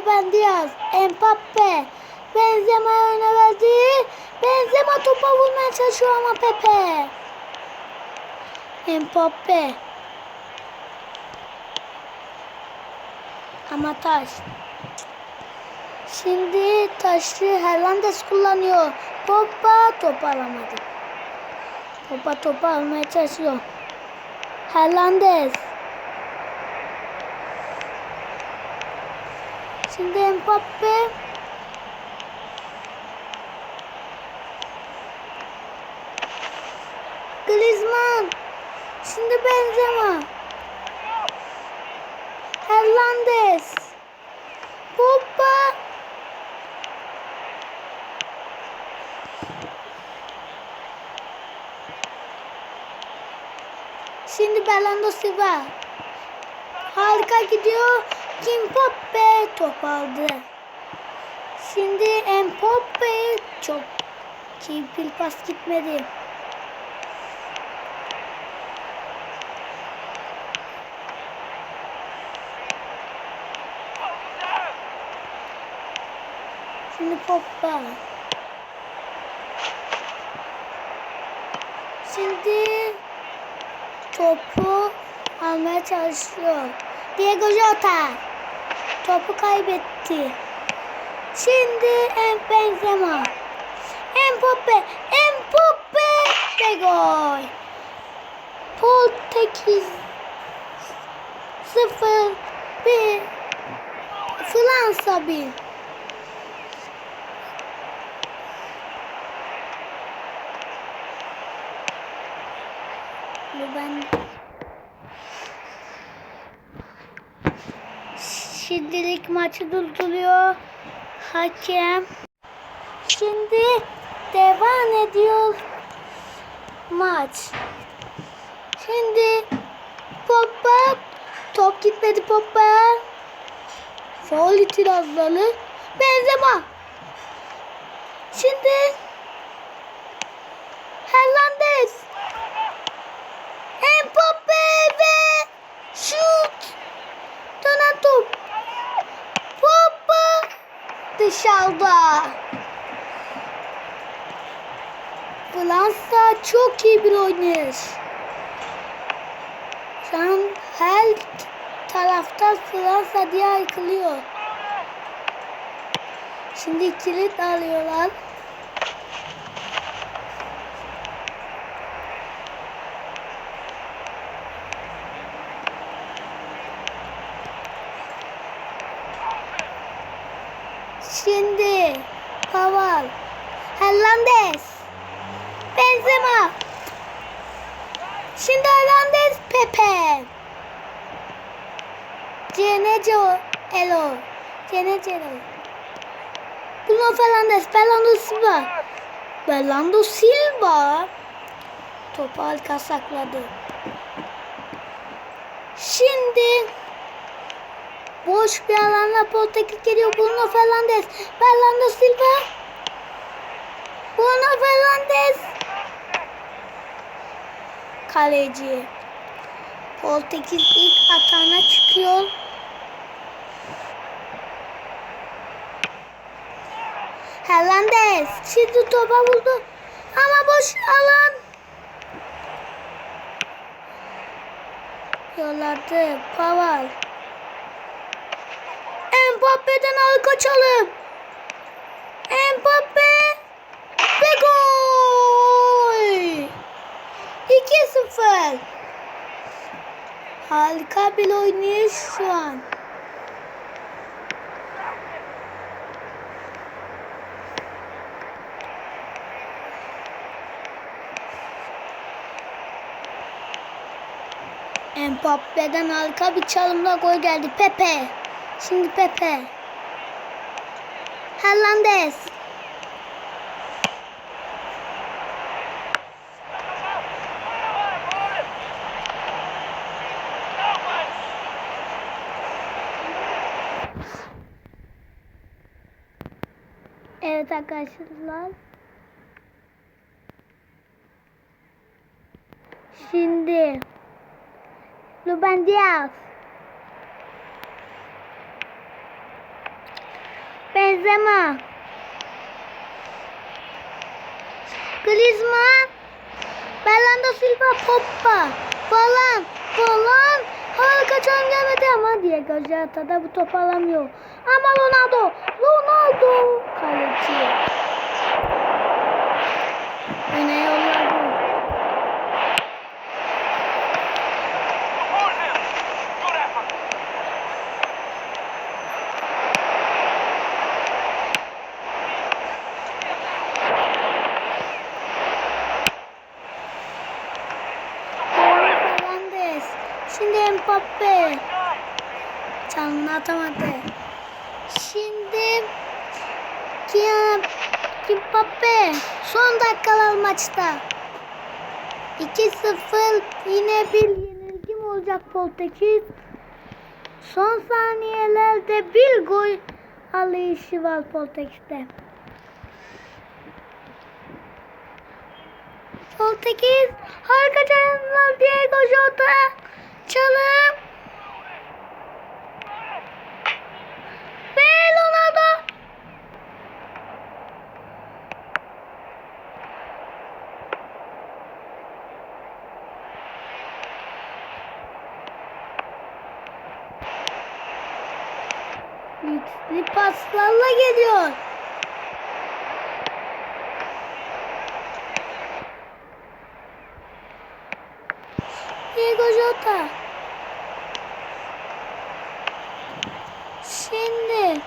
Ruben Diaz, Mbappe, Benzema öne verdi. Benzema topa vurmaya çalışıyor ama Pepe. Mbappe. Ama taş. Şimdi taşı Hernandez kullanıyor. Pogba topu alamadı. Pogba topu almaya çalışıyor. Hernandez. Şimdi Mbappe. Griezmann. Şimdi Benzema. Hernandez. Pogba. Şimdi Bernardo Silva. Harika gidiyor. Mbappe top aldı. Şimdi Mbappe çok keyifli pas gitmedi. Şimdi Pogba. Şimdi topu almaya çalışıyor. Diego Jota topu kaybetti. Şimdi Benzema. Mbappe, Mbappe ve gol. Portekiz 0 1 Fransa 1 Ben Şimdilik maçı durduruyor hakem. Şimdi devam ediyor maç. Şimdi Pogba top gitmedi Pogba'ya. Faul itirazları. Benzema. Şimdi Hernandez. Mbappe ve şut. Dönen top. Pogba dışarıda. Fransa çok iyi bir oynayış. Şu an her tarafta Fransa diye yıkılıyor. Şimdi kilit alıyorlar. Şimdi Paval, Hernandez, Benzema. Şimdi Hernandez, Pepe. Cenece Elo. Cenece Elo. Bruno Fernandes, Fernando Silva. Fernando Silva. Topu arka sakladı. Şimdi boş bir alanla Portekiz geliyor. Bruno Fernandes. Fernando Silva. Bruno Fernandes. Kaleci. Portekiz ilk atağına çıkıyor. Hernandez. Şimdi topa vurdu. Ama boş alan. Yolladı. Paval. Mbappe'den arka çalım. Mbappe ve gol. 2-0. Harika bir oynayış şu an. Mbappe'den harika bir çalımla gol geldi. Pepe. Şimdi Pepe. Hernandez. Evet arkadaşlar. Şimdi Ruben Diaz. Benzema. Griezmann. Bernardo Silva Poppa. Falan. Falan. Harika çan gelmedi ama Diego Jota da bu topu alamıyor. Ama Ronaldo. Ronaldo. Kaleci. Öne yolladı. Atamadı. Şimdi Kylian Mbappe. Son dakikalar maçta. 2-0 yine bir yenilgi mi olacak Portekiz? Son saniyelerde bir gol alışı var Portekiz'de. Portekiz harika çalımlar Diego Jota. Çalım. Ve Ronaldo. Yükseli paslarla geliyor. Diego Jota. Şimdi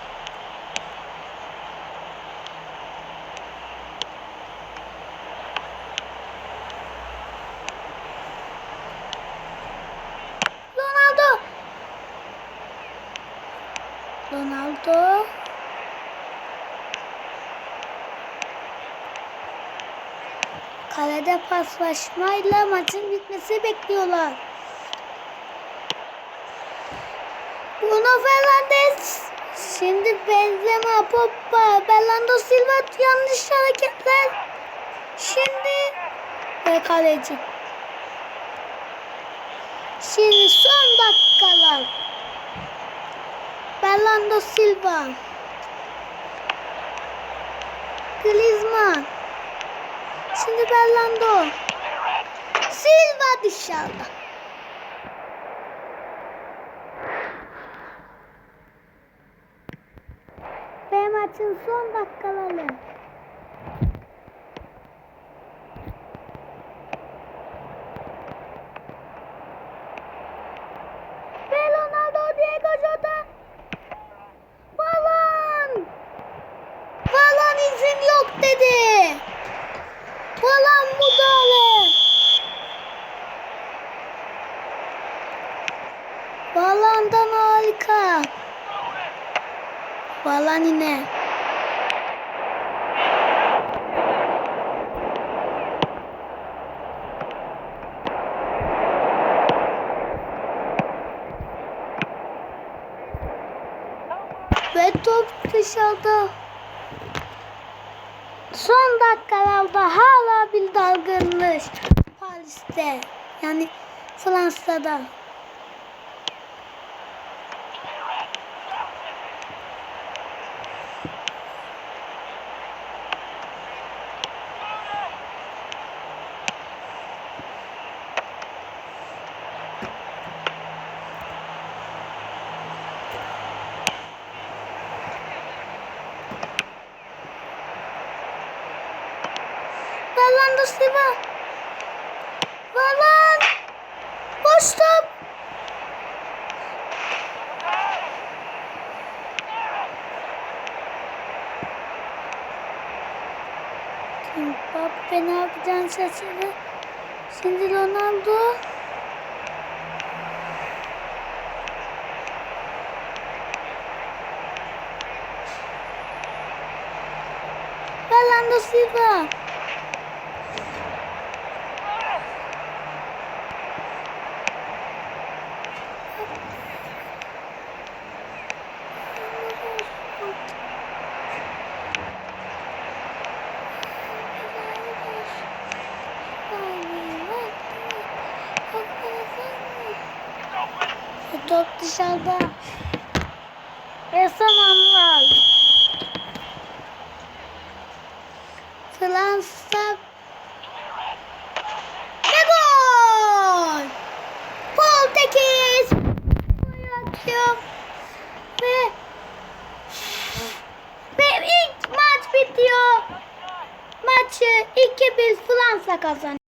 Ronaldo. Ronaldo. Kalede paslaşmayla maçın bitmesi bekliyorlar. Bruno Fernandes. Şimdi Benzema, Pogba, Bernardo Silva yanlış hareketler. Şimdi ve kaleci. Şimdi son dakikalar. Bernardo Silva. Griezmann. Şimdi Bernardo. Silva dışarıda. Ve maçın son dakikaları. Balondan harika. Balon yine. Ve top dışarıda. Son dakikalarda hala bir dalgınlık Paris'te. Yani Fransa'da. Bernardo Silva. Valan. Boş top. Mbappe ne yapacağını şaşırdı. Şimdi Ronaldo. Fernando Silva. Bu aşağıda. Ressam anlar. Fransa ve gol! Portekiz atıyor ve ve ilk maç bitiyor. Maçı 2-1 Fransa kazanıyor.